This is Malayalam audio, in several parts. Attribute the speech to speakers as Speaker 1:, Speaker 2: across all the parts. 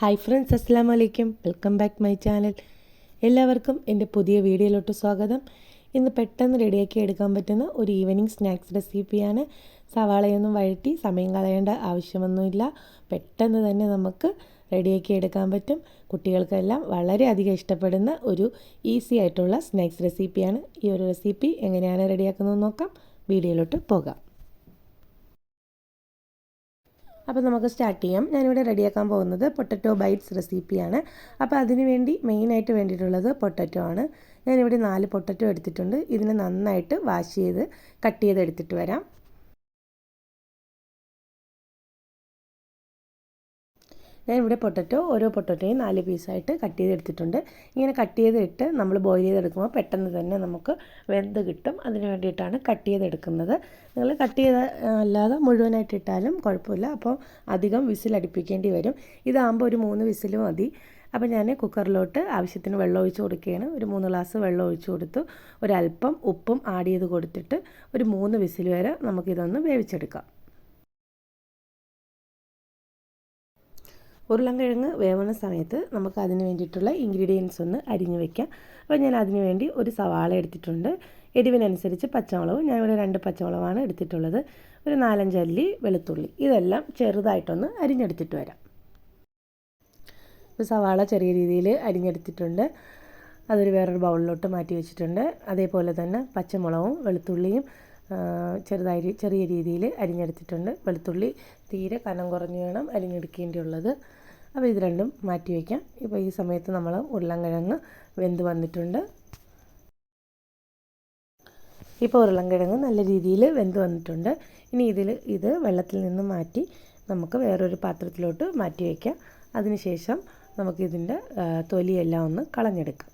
Speaker 1: ഹായ് ഫ്രണ്ട്സ് അസ്സാം വലൈക്കും വെൽക്കം ബാക്ക് മൈ ചാനൽ എല്ലാവർക്കും എന്റെ പുതിയ വീഡിയോയിലോട്ട് സ്വാഗതം. ഇന്ന് പെട്ടെന്ന് റെഡിയാക്കി എടുക്കാൻ പറ്റുന്ന ഒരു ഈവനിങ് സ്നാക്സ് റെസിപ്പിയാണ് സവാളയൊന്നും വഴറ്റി സമയം കളയേണ്ട ആവശ്യമൊന്നുമില്ല. പെട്ടെന്ന് തന്നെ നമുക്ക് റെഡിയാക്കി എടുക്കാൻ പറ്റും. കുട്ടികൾക്കെല്ലാം വളരെയധികം ഇഷ്ടപ്പെടുന്ന ഒരു ഈസി ആയിട്ടുള്ള സ്നാക്സ് റെസിപ്പിയാണ് ഈ ഒരു റെസിപ്പി എങ്ങനെയാണ് റെഡിയാക്കുന്നത് നോക്കാം. വീഡിയോയിലോട്ട് പോകാം. അപ്പോൾ നമുക്ക് സ്റ്റാർട്ട് ചെയ്യാം. ഞാനിവിടെ റെഡിയാക്കാൻ പോകുന്നത് പൊട്ടറ്റോ ബൈറ്റ്സ് റെസിപ്പിയാണ്. അപ്പോൾ അതിന് വേണ്ടി മെയിനായിട്ട് വേണ്ടിയിട്ടുള്ളത് പൊട്ടറ്റോ ആണ്. ഞാനിവിടെ നാല് പൊട്ടറ്റോ എടുത്തിട്ടുണ്ട്. ഇതിനെ നന്നായിട്ട് വാഷ് ചെയ്ത് കട്ട് ചെയ്ത് എടുത്തിട്ട് വരാം. ഞാനിവിടെ പൊട്ടറ്റോ ഓരോ പൊട്ടറ്റോയും നാല് പീസായിട്ട് കട്ട് ചെയ്തെടുത്തിട്ടുണ്ട്. ഇങ്ങനെ കട്ട് ചെയ്തിട്ട് നമ്മൾ ബോയിൽ ചെയ്തെടുക്കുമ്പോൾ പെട്ടെന്ന് തന്നെ നമുക്ക് വെന്ത് കിട്ടും. അതിന് വേണ്ടിയിട്ടാണ് കട്ട് ചെയ്തെടുക്കുന്നത്. നിങ്ങൾ കട്ട് ചെയ്ത അല്ലാതെ മുഴുവനായിട്ട് ഇട്ടാലും കുഴപ്പമില്ല. അപ്പോൾ അധികം വിസിൽ അടുപ്പിക്കേണ്ടി വരും. ഇതാകുമ്പോൾ ഒരു മൂന്ന് വിസിൽ മതി. അപ്പോൾ ഞാൻ കുക്കറിലോട്ട് ആവശ്യത്തിന് വെള്ളം ഒഴിച്ച് കൊടുക്കുകയാണ്. ഒരു മൂന്ന് ഗ്ലാസ് വെള്ളം ഒഴിച്ച് കൊടുത്തു. ഒരല്പം ഉപ്പും ആഡ് ചെയ്ത് കൊടുത്തിട്ട് ഒരു മൂന്ന് വിസിൽ വരെ നമുക്കിതൊന്ന് വേവിച്ചെടുക്കാം. ഉരുളൻകിഴങ്ങ് വേവുന്ന സമയത്ത് നമുക്ക് അതിന് വേണ്ടിയിട്ടുള്ള ഇൻഗ്രീഡിയൻസ് ഒന്ന് അരിഞ്ഞു വെക്കാം. അപ്പോൾ ഞാൻ അതിന് വേണ്ടി ഒരു സവാള എടുത്തിട്ടുണ്ട്. എരിവിനനുസരിച്ച് പച്ചമുളകും ഞാൻ ഇവിടെ രണ്ട് പച്ചമുളകാണ് എടുത്തിട്ടുള്ളത്. ഒരു നാലഞ്ച് അല്ലി വെളുത്തുള്ളി. ഇതെല്ലാം ചെറുതായിട്ടൊന്ന് അരിഞ്ഞെടുത്തിട്ട് വരാം. ഇപ്പോൾ സവാള ചെറിയ രീതിയിൽ അരിഞ്ഞെടുത്തിട്ടുണ്ട്. അതൊരു വേറൊരു ബൗളിലോട്ട് മാറ്റി വെച്ചിട്ടുണ്ട്. അതേപോലെ തന്നെ പച്ചമുളകും വെളുത്തുള്ളിയും ചെറുതായി ചെറിയ രീതിയിൽ അരിഞ്ഞെടുത്തിട്ടുണ്ട്. വെളുത്തുള്ളി തീരെ കനം കുറഞ്ഞ് വേണം അരിഞ്ഞെടുക്കേണ്ടിയുള്ളത്. അപ്പോൾ ഇത് രണ്ടും മാറ്റി വയ്ക്കാം. ഇപ്പോൾ ഈ സമയത്ത് നമ്മൾ ഉരുളൻകിഴങ്ങ് വെന്ത് വന്നിട്ടുണ്ട്. ഇപ്പോൾ ഉരുളൻകിഴങ്ങ് നല്ല രീതിയിൽ വെന്ത് വന്നിട്ടുണ്ട്. ഇനി ഇതിൽ ഇത് വെള്ളത്തിൽ നിന്ന് മാറ്റി നമുക്ക് വേറൊരു പാത്രത്തിലോട്ട് മാറ്റി വയ്ക്കാം. അതിനുശേഷം നമുക്കിതിന്റെ തൊലിയെല്ലാം ഒന്ന് കളഞ്ഞെടുക്കാം.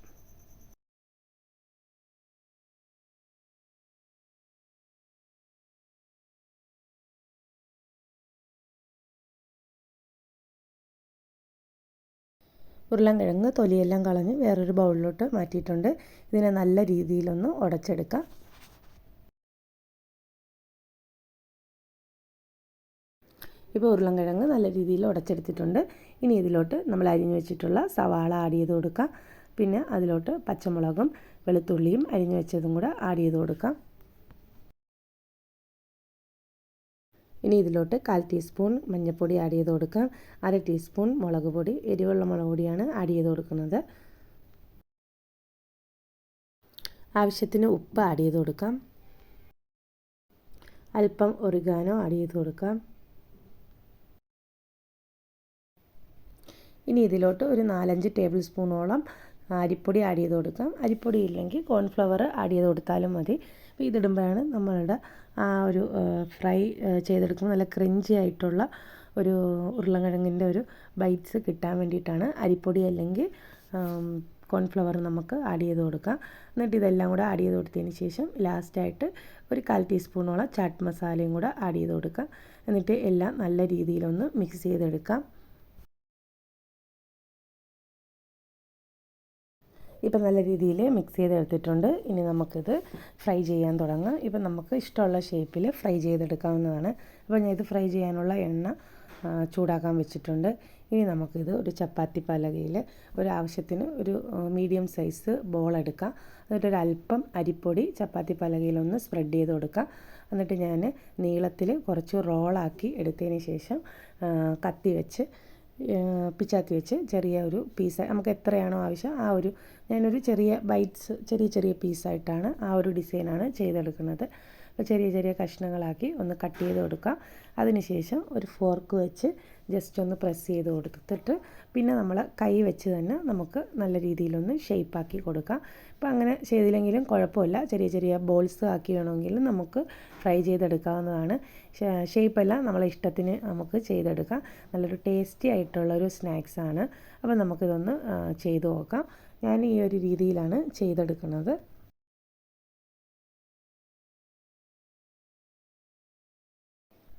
Speaker 1: ഉരുളൻകിഴങ്ങ് തൊലിയെല്ലാം കളഞ്ഞ് വേറൊരു ബൗളിലോട്ട് മാറ്റിയിട്ടുണ്ട്. ഇതിനെ നല്ല രീതിയിലൊന്ന് ഉടച്ചെടുക്കാം. ഇപ്പോൾ ഉരുളൻകിഴങ്ങ് നല്ല രീതിയിൽ ഉടച്ചെടുത്തിട്ടുണ്ട്. ഇനി ഇതിലോട്ട് നമ്മൾ അരിഞ്ഞു വെച്ചിട്ടുള്ള സവാള ആഡ് ചെയ്ത് കൊടുക്കാം. പിന്നെ അതിലോട്ട് പച്ചമുളകും വെളുത്തുള്ളിയും അരിഞ്ഞു വെച്ചതും കൂടെ ആഡ് ചെയ്ത് കൊടുക്കാം. ഇനി ഇതിലോട്ട് കാൽ ടീസ്പൂൺ മഞ്ഞൾപ്പൊടി ആഡ് ചെയ്ത് കൊടുക്കാം. അര ടീസ്പൂൺ മുളക് പൊടി എരിവുള്ള മുളക് പൊടിയാണ് ആഡ് ചെയ്ത് കൊടുക്കുന്നത്. ആവശ്യത്തിന് ഉപ്പ് ആഡ് ചെയ്ത് കൊടുക്കാം. അല്പം ഒറിഗാനോ ആഡ് ചെയ്ത് കൊടുക്കാം. ഇനി ഇതിലോട്ട് ഒരു നാലഞ്ച് ടേബിൾ സ്പൂണോളം അരിപ്പൊടി ആഡ് ചെയ്ത് കൊടുക്കാം. അരിപ്പൊടി ഇല്ലെങ്കിൽ കോൺഫ്ലവർ ആഡ് ചെയ്ത് കൊടുത്താലും മതി. അപ്പോൾ ഇതിടുമ്പോഴാണ് നമ്മളുടെ ആ ഒരു ഫ്രൈ ചെയ്തെടുക്കുമ്പോൾ നല്ല ക്രഞ്ചി ആയിട്ടുള്ള ഒരു ഉരുളക്കിഴങ്ങിന്റെ ഒരു ബൈറ്റ്സ് കിട്ടാൻ വേണ്ടിയിട്ടാണ് അരിപ്പൊടി അല്ലെങ്കിൽ കോൺഫ്ലവർ നമുക്ക് ആഡ് ചെയ്ത് കൊടുക്കാം. എന്നിട്ട് ഇതെല്ലാം കൂടെ ആഡ് ചെയ്ത് കൊടുത്തതിന് ശേഷം ലാസ്റ്റായിട്ട് ഒരു കാൽ ടീസ്പൂണോളം ചാട്ട് മസാലയും കൂടെ ആഡ് ചെയ്ത് കൊടുക്കാം. എന്നിട്ട് എല്ലാം നല്ല രീതിയിലൊന്ന് മിക്സ് ചെയ്തെടുക്കാം. ഇപ്പം നല്ല രീതിയിൽ മിക്സ് ചെയ്തെടുത്തിട്ടുണ്ട്. ഇനി നമുക്കിത് ഫ്രൈ ചെയ്യാൻ തുടങ്ങാം. ഇപ്പം നമുക്ക് ഇഷ്ടമുള്ള ഷേപ്പിൽ ഫ്രൈ ചെയ്തെടുക്കാവുന്നതാണ്. അപ്പോൾ ഞാൻ ഇത് ഫ്രൈ ചെയ്യാനുള്ള എണ്ണ ചൂടാക്കാൻ വെച്ചിട്ടുണ്ട്. ഇനി നമുക്കിത് ഒരു ചപ്പാത്തി പലകയിൽ ഒരു ആവശ്യത്തിന് ഒരു മീഡിയം സൈസ് ബോൾ എടുക്കാം. എന്നിട്ട് ഒരു അല്പം അരിപ്പൊടി ചപ്പാത്തി പലകയിലൊന്ന് സ്പ്രെഡ് ചെയ്ത് കൊടുക്കാം. എന്നിട്ട് ഞാൻ നീളത്തിൽ കുറച്ച് റോളാക്കി എടുത്തതിന് ശേഷം കത്തി വെച്ച് പിച്ചാത്തി വെച്ച് ചെറിയ ഒരു പീസ് നമുക്ക് എത്രയാണോ ആവശ്യം ആ ഒരു ഞാനൊരു ചെറിയ ബൈറ്റ്സ് ചെറിയ ചെറിയ പീസായിട്ടാണ് ആ ഒരു ഡിസൈനാണ് ചെയ്തെടുക്കുന്നത്. അപ്പോൾ ചെറിയ ചെറിയ കഷ്ണങ്ങളാക്കി ഒന്ന് കട്ട് ചെയ്ത് കൊടുക്കുക അതിനുശേഷം ഒരു ഫോർക്ക് വെച്ച് ജസ്റ്റ് ഒന്ന് പ്രസ് ചെയ്ത് കൊടുത്തിട്ട് പിന്നെ നമ്മൾ കൈ വെച്ച് തന്നെ നമുക്ക് നല്ല രീതിയിലൊന്ന് ഷേപ്പാക്കി കൊടുക്കാം. അപ്പോൾ അങ്ങനെ ചെയ്തില്ലെങ്കിലും കുഴപ്പമില്ല. ചെറിയ ചെറിയ ബോൾസ് ആക്കി വേണമെങ്കിലും നമുക്ക് ഫ്രൈ ചെയ്തെടുക്കാവുന്നതാണ്. ഷേപ്പെല്ലാം നമ്മളെ ഇഷ്ടത്തിന് നമുക്ക് ചെയ്തെടുക്കാം. നല്ലൊരു ടേസ്റ്റി ആയിട്ടുള്ളൊരു സ്നാക്സാണ് അപ്പോൾ നമുക്കിതൊന്ന് ചെയ്തു നോക്കാം. ഞാൻ ഈ ഒരു രീതിയിലാണ് ചെയ്തെടുക്കുന്നത്.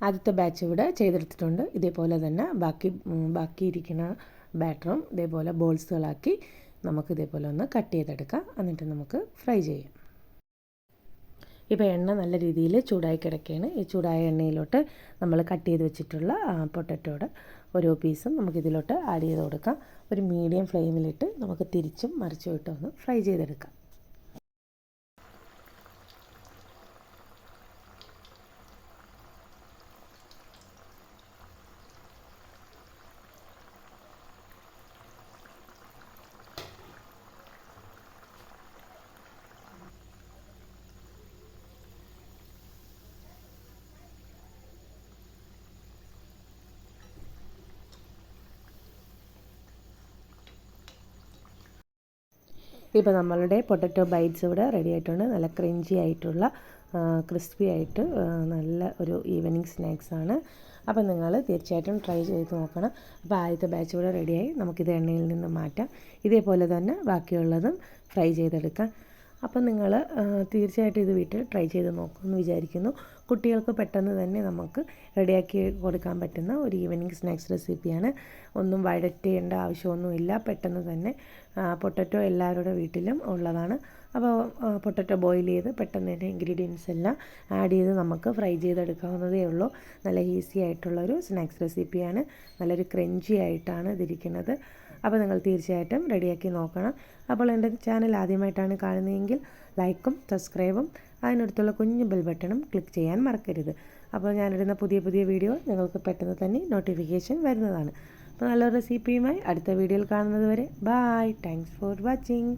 Speaker 1: ആദ്യത്തെ ബാച്ച് ഇവിടെ ചെയ്തെടുത്തിട്ടുണ്ട്. ഇതേപോലെ തന്നെ ബാക്കി ബാക്കി ഇരിക്കുന്ന ബാറ്ററും ഇതേപോലെ ബോൾസുകളാക്കി നമുക്ക് ഇതേപോലെ ഒന്ന് കട്ട് ചെയ്തെടുക്കാം. എന്നിട്ട് നമുക്ക് ഫ്രൈ ചെയ്യാം. ഇപ്പോൾ എണ്ണ നല്ല രീതിയിൽ ചൂടായി കിടക്കുകയാണ്. ഈ ചൂടായ എണ്ണയിലോട്ട് നമ്മൾ കട്ട് ചെയ്ത് വെച്ചിട്ടുള്ള പൊട്ടറ്റോയുടെ ഓരോ പീസും നമുക്കിതിലോട്ട് ആഡ് ചെയ്ത് കൊടുക്കാം. ഒരു മീഡിയം ഫ്ലെയിമിലിട്ട് നമുക്ക് തിരിച്ചും മറിച്ചും ഇട്ട് ഒന്ന് ഫ്രൈ ചെയ്തെടുക്കാം. ഇപ്പോൾ നമ്മളുടെ പൊട്ടറ്റോ ബൈറ്റ്സ് ഇവിടെ റെഡി ആയിട്ടുണ്ട്. നല്ല ക്രിഞ്ചി ആയിട്ടുള്ള ക്രിസ്പി ആയിട്ട് നല്ല ഒരു ഈവനിങ് സ്നാക്സാണ് അപ്പോൾ നിങ്ങൾ തീർച്ചയായിട്ടും ട്രൈ ചെയ്ത് നോക്കണം. അപ്പോൾ ആദ്യത്തെ ബാച്ച് ഇവിടെ റെഡിയായി നമുക്കിത് എണ്ണയിൽ നിന്ന് മാറ്റാം. ഇതേപോലെ തന്നെ ബാക്കിയുള്ളതും ഫ്രൈ ചെയ്തെടുക്കാം. അപ്പം നിങ്ങൾ തീർച്ചയായിട്ടും ഇത് വീട്ടിൽ ട്രൈ ചെയ്ത് നോക്കുമെന്ന് വിചാരിക്കുന്നു. കുട്ടികൾക്ക് പെട്ടെന്ന് തന്നെ നമുക്ക് റെഡിയാക്കി കൊടുക്കാൻ പറ്റുന്ന ഒരു ഈവനിങ് സ്നാക്സ് റെസിപ്പിയാണ് ഒന്നും വഴറ്റേണ്ട ആവശ്യമൊന്നുമില്ല. പെട്ടെന്ന് തന്നെ പൊട്ടറ്റോ എല്ലാവരുടെ വീട്ടിലും ഉള്ളതാണ്. അപ്പോൾ പൊട്ടറ്റോ ബോയിൽ ചെയ്ത് പെട്ടെന്ന് തന്നെ ഇൻഗ്രീഡിയൻസ് എല്ലാം ആഡ് ചെയ്ത് നമുക്ക് ഫ്രൈ ചെയ്തെടുക്കാവുന്നതേ ഉള്ളൂ. നല്ല ഈസി ആയിട്ടുള്ളൊരു സ്നാക്സ് റെസിപ്പിയാണ് നല്ലൊരു ക്രഞ്ചി ആയിട്ടാണ് ഇതിരിക്കുന്നത്. അപ്പോൾ നിങ്ങൾ തീർച്ചയായിട്ടും റെഡിയാക്കി നോക്കണം. അപ്പോൾ എന്റെ ചാനൽ ആദ്യമായിട്ടാണ് കാണുന്നതെങ്കിൽ ലൈക്കും സബ്സ്ക്രൈബും അതിനടുത്തുള്ള കുഞ്ഞു ബെൽ ബട്ടണും ക്ലിക്ക് ചെയ്യാൻ മറക്കരുത്. അപ്പോൾ ഞാനിടുന്ന പുതിയ പുതിയ വീഡിയോ നിങ്ങൾക്ക് പെട്ടെന്ന് തന്നെ നോട്ടിഫിക്കേഷൻ വരുന്നതാണ്. അപ്പോൾ നല്ലൊരു റെസിപ്പിയുമായി അടുത്ത വീഡിയോയിൽ കാണുന്നത് വരെ ബായ് താങ്ക്സ് ഫോർ വാച്ചിങ്